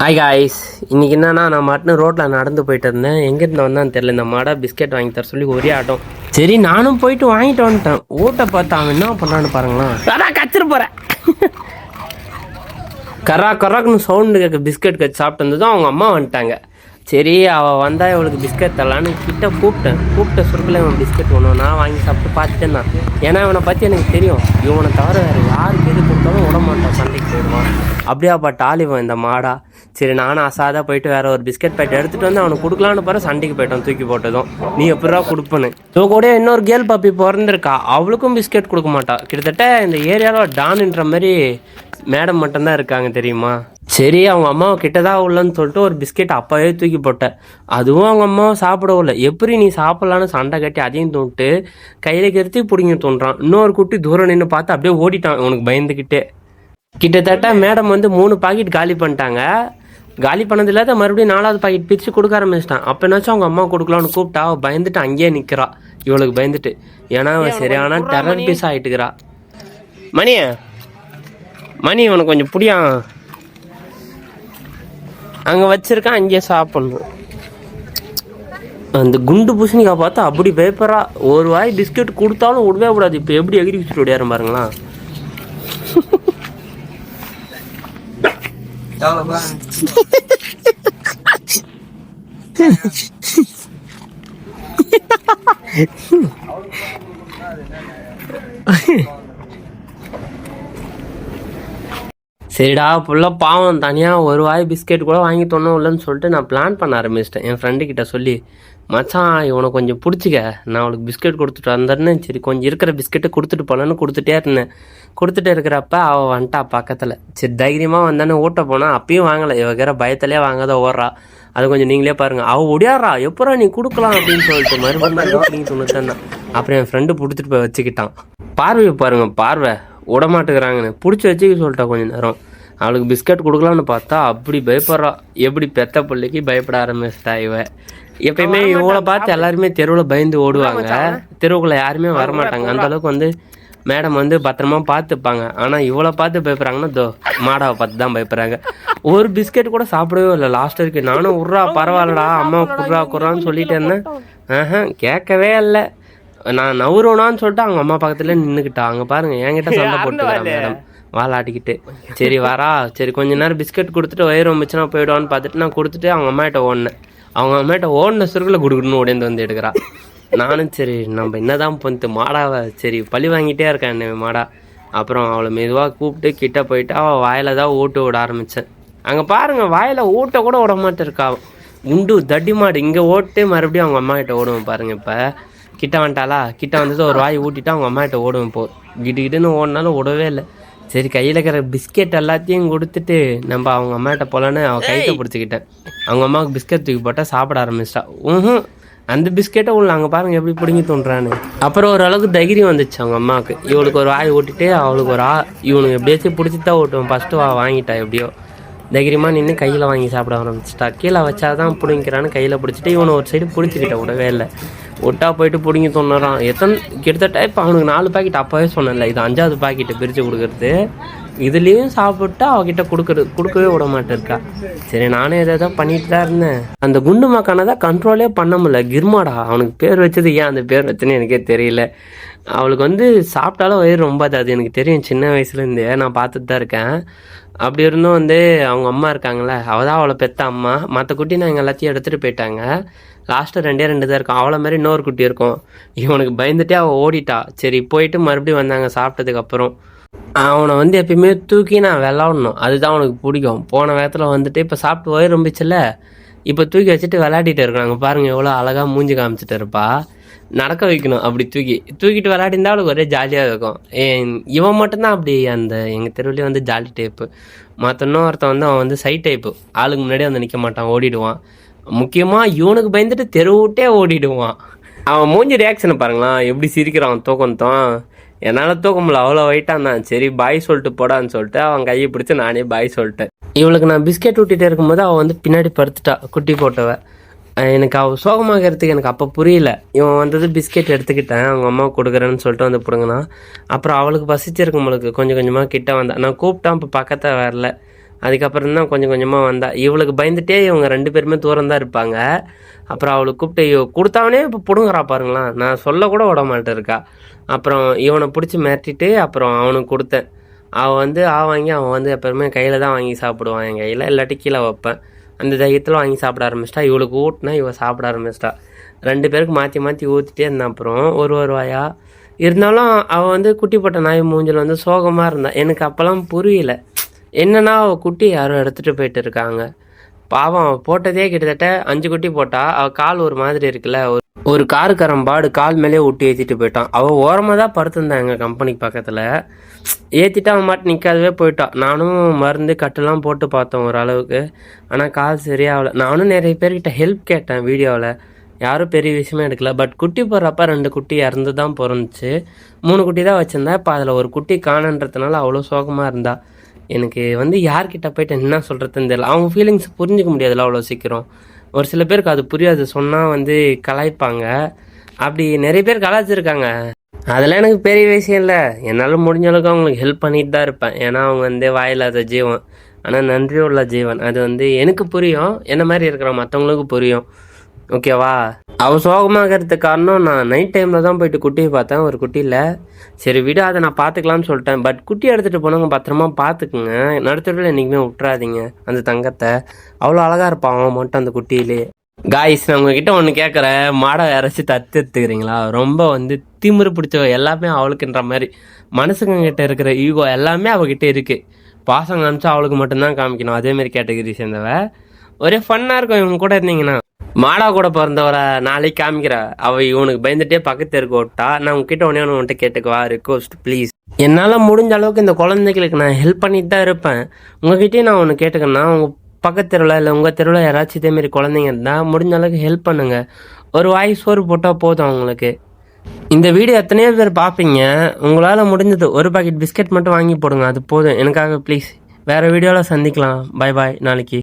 Hi guys இன்னைக்கு என்னன்னா நான் மட்டும் ரோட்டில் நடந்து போயிட்டு இருந்தேன். எங்கேருந்து வந்தான்னு தெரியல. இந்த மாடா பிஸ்கெட் வாங்கி தர சொல்லி ஒரே ஆட்டம். சரி நானும் போயிட்டு வாங்கிட்டு வந்துட்டேன். ஓட்டை பார்த்து அவன் என்ன பண்ணான்னு பாருங்களேன். அதான் கச்சிரு போகிறேன் கரா கராக்குன்னு சவுண்டு கேட்க பிஸ்கெட் கச்சு சாப்பிட்டு இருந்ததும் அவங்க அம்மா வந்துட்டாங்க. சரி அவள் வந்தா இவளுக்கு பிஸ்கெட் தரலான்னு கிட்ட கூப்பிட்டேன். கூப்பிட்ட சுருக்கில் இவன் பிஸ்கெட் ஒன்று நான் வாங்கி சாப்பிட்டு பார்த்துட்டேன் தான். ஏன்னா இவனை பற்றி எனக்கு தெரியும். இவனை தவிர வேறு யாருக்கு எது கொடுத்தாலும் விட மாட்டான். போயிடுவான் அப்படியே இந்த மாடா. சரி நானும் அசாதாக போயிட்டு வேற ஒரு பிஸ்கெட் பேக்கெட் எடுத்துட்டு வந்து அவனுக்கு கொடுக்கலான்னு பாரு சண்டைக்கு போயிட்டான் தூக்கி போட்டதும். நீ எப்படா கொடுப்பேன்னு இவ கூட இன்னொரு கேர்ள் பாப்பி பிறந்திருக்கா. அவளுக்கும் பிஸ்கெட் கொடுக்க மாட்டா. கிட்டத்தட்ட இந்த ஏரியாவில் டான்ன்ற மாதிரி மேடம் மட்டும்தான் இருக்காங்க தெரியுமா? சரி அவங்க அம்மாவை கிட்டதான் உள்ளன்னு சொல்லிட்டு ஒரு பிஸ்கெட் அப்பவே தூக்கி போட்டேன் அதுவும் அவங்க அம்மாவை சாப்பிடவும் இல்லை எப்படி நீ சாப்பிடலான்னு சண்டை கட்டி அதையும் தூண்ட்டு கையில கருத்தி பிடிங்க தோன்றான். இன்னொரு குட்டி தூரம் நின்று பார்த்து அப்படியே ஓடிட்டான். உனக்கு பயந்துக்கிட்டே கிட்டத்தட்ட மேடம் வந்து மூணு பாக்கெட் காலி பண்ணிட்டாங்க. காலி பண்ணது இல்லாத மறுபடியும் நாலாவது பாக்கெட் பிரித்து கொடுக்க ஆரம்பிச்சிட்டான். அப்போ என்னாச்சும் அவங்க அம்மா கொடுக்கலான்னு கூப்பிட்டா அவள் பயந்துட்டு அங்கேயே நிற்கிறா இவளுக்கு பயந்துட்டு. ஏன்னா அவன் சரியான டெரர் பீஸ் ஆகிட்டுக்கிறா மணி மணி இவனுக்கு கொஞ்சம் புடியா. அங்கே வச்சிருக்கான் அங்கேயே சாப்பிடணும். அந்த குண்டு பூசணிக்காய் பார்த்தா அப்படி பயப்படுறா ஒரு வாய் பிஸ்கெட் கொடுத்தாலும் விடவே கூடாது. இப்போ எப்படி எகிரி வச்சுட்டு ஓடியாரு பாருங்களா 到了吧？哈哈哈哈哈！哈哈哈哈哈！哈哈哈！சரிடா புள்ள பாவம் தனியாக ஒரு வாய் பிஸ்கெட் கூட வாங்கி தொண்ணோம் இல்லைன்னு சொல்லிட்டு நான் பிளான் பண்ண ஆரம்பிச்சிட்டேன். என் ஃப்ரெண்டுக்கிட்ட சொல்லி மச்சான் இவனை கொஞ்சம் பிடிச்சிக்க. நான் அவளுக்கு பிஸ்கெட் கொடுத்துட்டு வந்தேன்னு சரி கொஞ்சம் இருக்கிற பிஸ்கெட்டை கொடுத்துட்டு போனேன்னு கொடுத்துட்டே இருந்தேன். கொடுத்துட்டு இருக்கிறப்ப அவள் வந்துட்டா பக்கத்தில். சரி தைரியமாக வந்தானே ஓட்ட போனால் அப்பயும் வாங்கலை. இவகிற பயத்திலே வாங்காத ஓடுறா. அது கொஞ்சம் நீங்களே பாருங்க. அவள் ஒடியாடுறா எப்பரா நீ கொடுக்கலாம்? அப்படின்னு சொல்லிட்டு மறுபடியும் மறுபடியும் சொன்னதான் அப்புறம் என் ஃப்ரெண்டு பிடிச்சிட்டு போய் வச்சுக்கிட்டான். பார்வையை பாருங்க பார்வை. விடமாட்டுக்கிறாங்கன்னு பிடிச்சி வச்சுக்க சொல்லிட்டா கொஞ்ச நேரம். அவளுக்கு பிஸ்கட் கொடுக்கலான்னு பார்த்தா அப்படி பயப்படுறா. எப்படி பெத்த பிள்ளைக்கு பயப்பட ஆரம்பிச்சிட்டா இவ. எப்பயுமே இவளை பார்த்து எல்லாருமே தெருவில் பயந்து ஓடுவாங்க. தெருவுக்குள்ள யாருமே வரமாட்டாங்க அந்த அளவுக்கு வந்து மேடம் வந்து பத்திரமா பார்த்துப்பாங்க. ஆனால் இவளை பார்த்து பயப்படுறாங்கன்னா தோ மாடாவை பார்த்து தான் பயப்படுறாங்க. ஒரு பிஸ்கெட் கூட சாப்பிடவே இல்லை. லாஸ்ட் வரைக்கும். நானும் உர்றா பரவாயில்லடா அம்மா குர்ரா குர்ரான்னு சொல்லிட்டு இருந்தேன். ஆஹா கேட்கவே இல்லை. நான் நவுறோனான்னு சொல்லிட்டு அவங்க அம்மா பக்கத்துல நின்றுக்கிட்டா அங்க பாருங்க என்கிட்ட சண்டை போட்டுக்கிறேன் மேடம் வாலாட்டிக்கிட்டு. சரி வரா. சரி கொஞ்ச நேரம் பிஸ்கட் கொடுத்துட்டு வயிறு வந்துச்சுன்னா போயிடுவான்னு பார்த்துட்டு நான் கொடுத்துட்டு அவங்க அம்மாட்ட ஓடினேன். அவங்க அம்மாட்ட ஓடின சுருக்கில் குடுக்கணும்னு உடனே வந்து எடுக்கிறா. நானும் சரி நம்ம என்னதான் பொந்து மாடாவை சரி பழி வாங்கிட்டே இருக்கேன் என்ன மாடா. அப்புறம் அவளை மெதுவாக கூப்பிட்டு கிட்ட போயிட்டு அவள் வாயில தான் ஊட்ட விட ஆரம்பித்தேன் அங்கே பாருங்க வாயில ஊட்ட கூட விட மாட்டிருக்கா. உண்டு தட்டி மாடு இங்கே ஓட்டு மறுபடியும் அவங்க அம்மா கிட்ட ஓடுவோம் பாருங்க இப்போ. கிட்ட வந்துட்டாளா? கிட்ட வந்தது ஒரு வாய் ஊட்டிட்டு அவங்க அம்மா கிட்ட ஓடுவேன் போ. கிட்டு கிட்டுன்னு ஓடினாலும் விடவே இல்லை. சரி கையில் இருக்கிற பிஸ்கெட் எல்லாத்தையும் கொடுத்துட்டு நம்ம அவங்க அம்மாட்ட போகலான்னு அவள் கைத்தை பிடிச்சிக்கிட்டேன். அவங்க அம்மாவுக்கு பிஸ்கெட் தூக்கி போட்டால் சாப்பிட ஆரம்பிச்சிட்டா. ம் அந்த பிஸ்கெட்டை உள்ள அங்கே பாருங்க எப்படி பிடுங்கி தோன்றான்னு அப்புறம் ஓரளவுக்கு தைரியம் வந்துச்சு அவங்க அம்மாவுக்கு. இவளுக்கு ஒரு வாய் ஓட்டிட்டு அவளுக்கு ஒரு ஆ இவனுக்கு எப்படியாச்சும் பிடிச்சி தான் ஓட்டுவேன். ஃபஸ்ட்டு வா வாங்கிட்டா எப்படியோ. தைரியமாக நின்று கையில் வாங்கி சாப்பிட ஆரம்பிச்சிட்டா. கீழே வச்சாதான் பிடிங்கிறான்னு கையில் பிடிச்சிட்டு இவனை ஒரு சைடு பிடிச்சிக்கிட்ட விடவே இல்லை. ஒட்டா போயிட்டு பிடிங்கி தொண்ணுறான் எத்தனை கிட்டத்தட்ட இப்போ அவனுக்கு நாலு பாக்கெட் அப்போவே சொன்னேன்ல. இது அஞ்சாவது பாக்கெட்டு பிரித்து கொடுக்குறது. இதுலேயும் சாப்பிட்டா அவகிட்ட கொடுக்குறது கொடுக்கவே விட மாட்டேருக்கா. சரி நானே எதை எதோ பண்ணிட்டு தான் இருந்தேன். அந்த குண்டு மக்கானை தான் கண்ட்ரோலே பண்ண முடியல. கிர்மாடா அவனுக்கு பேர் வச்சது ஏன் அந்த பேர் வச்சுன்னு எனக்கே தெரியல. அவளுக்கு வந்து சாப்பிட்டாலும் வயிறு ரொம்ப அது எனக்கு தெரியும் சின்ன வயசுலேருந்தே நான் பார்த்துட்டு தான் இருக்கேன். அப்படி இருந்தும் வந்து அவங்க அம்மா இருக்காங்களே அவள் தான் அவளை பெத்த அம்மா. மற்ற குட்டி நான் எங்கள் எல்லாத்தையும் எடுத்துகிட்டு போயிட்டாங்க. லாஸ்ட்டு ரெண்டே ரெண்டு தான் இருக்கும். அவளை மாதிரி இன்னொரு குட்டி இருக்கும். இவனுக்கு பயந்துட்டே அவள் ஓடிட்டா. சரி போயிட்டு மறுபடியும் வந்தாங்க சாப்பிட்டதுக்கப்புறம் அவனை வந்து எப்பயுமே தூக்கி நான் விளாடணும். அதுதான் அவனுக்கு பிடிக்கும். போன வேகத்தில் வந்துட்டு இப்போ சாப்பிட்டு போய் ரொம்பிச்சில்ல இப்போ தூக்கி வச்சுட்டு விளையாடிட்டு இருக்கிறாங்க பாருங்கள் எவ்வளோ அழகாக மூஞ்சி காமிச்சிட்டு இருப்பா. நடக்க வைக்கணும் அப்படி தூக்கி. தூக்கிட்டு விளையாடிருந்தா அவளுக்கு ஒரே ஜாலியாக இருக்கும். ஏன் இவன் மட்டும்தான் அப்படி அந்த எங்கள் தெருவுலேயே வந்து ஜாலி டைப்பு மற்ற இன்னொருத்தன் வந்து அவன் வந்து சை டைப்பு ஆளுக்கு முன்னாடி வந்து நிற்க மாட்டான். ஓடிடுவான். முக்கியமாக இவனுக்கு பயந்துட்டு தெருவுட்டே ஓடிடுவான். அவன் மூஞ்சி ரியாக்ஷனை பாருங்களேன். எப்படி சிரிக்கிறான் தூக்கம் தான் என்னால் தூக்க முடியல அவ்வளோ வைட்டாக தான் சரி பாய் சொல்லிட்டு போடான்னு சொல்லிட்டு அவன் கையை பிடிச்சி நானே பாய் சொல்லிட்டேன். இவளுக்கு நான் பிஸ்கெட் ஊட்டிகிட்டே இருக்கும்போது அவள் வந்து பின்னாடி படுத்துட்டா குட்டி போட்டவ. எனக்கு அவள் சோகமாகிறதுக்கு எனக்கு அப்போ புரியல. இவன் வந்தது பிஸ்கெட் எடுத்துக்கிட்டேன் அவங்க அம்மா கொடுக்குறேன்னு சொல்லிட்டு வந்து பிடுங்கினா அப்புறம் அவளுக்கு பசிச்சிருக்கும் அவளுக்கு கொஞ்சம் கொஞ்சமாக கிட்ட வந்தா நான் கூப்பிட்டான் இப்போ பக்கத்தில் வரல. அதுக்கப்புறம் தான் கொஞ்சம் கொஞ்சமாக வந்தா. இவளுக்கு பயந்துட்டே இவங்க ரெண்டு பேருமே தூரம் தான் இருப்பாங்க. அப்புறம் அவளுக்கு கூப்பிட்டு இவ கொடுத்தாவனே இப்போ பிடுங்குறா பாருங்களேன் நான் சொல்லக்கூட விட மாட்டேருக்கா அப்புறம் இவனை பிடிச்சி மிரட்டிட்டு அப்புறம் அவனுக்கு கொடுத்தேன். அவன் வந்து ஆ வாங்கி அவன் வந்து எப்பவுமே கையில் தான் வாங்கி சாப்பிடுவான். என் கையில் இல்லாட்டி கீழே வைப்பேன். அந்த தைரியத்தில் வாங்கி சாப்பிட ஆரம்பிச்சிட்டா. இவளுக்கு ஊட்டினா இவள் சாப்பிட ஆரம்பிச்சிட்டா. ரெண்டு பேருக்கு மாற்றி மாற்றி ஊற்றிட்டே இருந்தான். அப்புறம் ஒரு ஒரு வாயா இருந்தாலும் அவள் வந்து குட்டி போட்ட நாய் மூஞ்சில் வந்து சோகமாக இருந்தா எனக்கு அப்போல்லாம் புரியல. என்னன்னா அவள் குட்டி யாரும் எடுத்துகிட்டு போயிட்டு இருக்காங்க. பாவம் அவள் போட்டதே கிட்டத்தட்ட அஞ்சு குட்டி போட்டா அவள் கால் ஒரு மாதிரி இருக்குல்ல ஒரு ஒரு காருக்காரன் பாடு கால் மேலே விட்டு ஏற்றிட்டு போயிட்டான். அவள் ஓரமாக தான் படுத்திருந்தாங்க எங்கள் கம்பெனிக்கு பக்கத்தில். ஏற்றிட்டு அவன் மாட்டு நிற்காதவே போயிட்டான் நானும் மருந்து கட்டுலாம் போட்டு பார்த்தோம் ஓரளவுக்கு ஆனால் கால் சரியாகல. நானும் நிறைய பேர்கிட்ட ஹெல்ப் கேட்டேன் வீடியோவில் யாரும் பெரிய விஷயமே எடுக்கல. பட் குட்டி போடுறப்ப ரெண்டு குட்டி இறந்து தான் பிறந்துச்சு. மூணு குட்டி தான் வச்சுருந்தா இப்போ அதில் ஒரு குட்டி காணன்றதுனால அவ்வளோ சோகமாக இருந்தாள் எனக்கு வந்து யார்கிட்ட போயிட்டு என்ன சொல்கிறதுன்னு தெரியல. அவங்க ஃபீலிங்ஸ் புரிஞ்சிக்க முடியாதுல்ல அவ்வளோ சீக்கிரம். ஒரு சில பேருக்கு அது புரியாது. சொன்னால் வந்து கலாய்ப்பாங்க. அப்படி நிறைய பேர் கலாய்ச்சிருக்காங்க. அதெல்லாம் எனக்கு பெரிய விஷயம் இல்லை. என்னால் முடிஞ்ச அளவுக்கு அவங்களுக்கு ஹெல்ப் பண்ணிட்டு தான் இருப்பேன். ஏன்னா அவங்க வந்து வாயில்லாத ஜீவன். ஆனால் நன்றி உள்ள ஜீவன். அது வந்து எனக்கு புரியும். என்ன மாதிரி இருக்கிற மற்றவங்களுக்கு புரியும். ஓகேவா? அவள் சோகமாக இருக்கிறதுக்கு காரணம் நான் நைட் டைமில் தான் போயிட்டு குட்டியை பார்த்தேன். ஒரு குட்டியில் சரி விட அதை நான் பார்த்துக்கலாம்னு சொல்லிட்டேன். பட் குட்டி எடுத்துகிட்டு போனவங்க பத்திரமா பார்த்துக்குங்க. நடுத்தரில் என்றைக்குமே விட்டுறாதீங்க அந்த தங்கத்தை. அவ்வளோ அழகாக இருப்பான் அவன் மட்டும் அந்த குட்டியிலே. காய்ஸ் நான் உங்ககிட்ட ஒன்று கேட்குறேன் மாடை இறச்சி தத்து எடுத்துக்கிறீங்களா? ரொம்ப வந்து திமிரு பிடிச்சவ எல்லாமே அவளுக்குன்ற மாதிரி. மனுஷங்க இருக்கிற ஈகோ எல்லாமே அவகிட்ட இருக்குது பாசம் காமிச்சா அவளுக்கு மட்டும்தான் காமிக்கணும். அதேமாரி கேட்டகரி சேர்ந்தவ. ஒரே ஃபன்னாக இருக்கும் இவங்க கூட இருந்தீங்கன்னா. மாடா கூட பிறந்தவரை நாளைக்கு காமிக்கிற. அவ இவனுக்கு பயந்துட்டே பக்கத்து இருக்க விட்டா நான் உங்ககிட்ட உடனே ஒன்று உன்கிட்ட கேட்டுக்குவா ரிக்வஸ்ட் ப்ளீஸ் என்னால் முடிஞ்ச அளவுக்கு இந்த குழந்தைகளுக்கு நான் ஹெல்ப் பண்ணிட்டு தான் இருப்பேன். உங்ககிட்டயே நான் ஒன்று கேட்டுக்கேன்னா உங்கள் பக்கத்து தெருவில் இல்லை உங்கள் தெருவில் யாராச்சும் இதேமாரி குழந்தைங்க இருந்தால் முடிஞ்ச அளவுக்கு ஹெல்ப் பண்ணுங்க. ஒரு வாய் சோறு போட்டால் போதும் அவங்களுக்கு. இந்த வீடியோ எத்தனையோ பேர் பார்ப்பீங்க உங்களால் முடிஞ்சது ஒரு பாக்கெட் பிஸ்கட் மட்டும் வாங்கி போடுங்க அது போதும். எனக்காக ப்ளீஸ் வேறு வீடியோவில் சந்திக்கலாம். பை பாய் நாளைக்கு.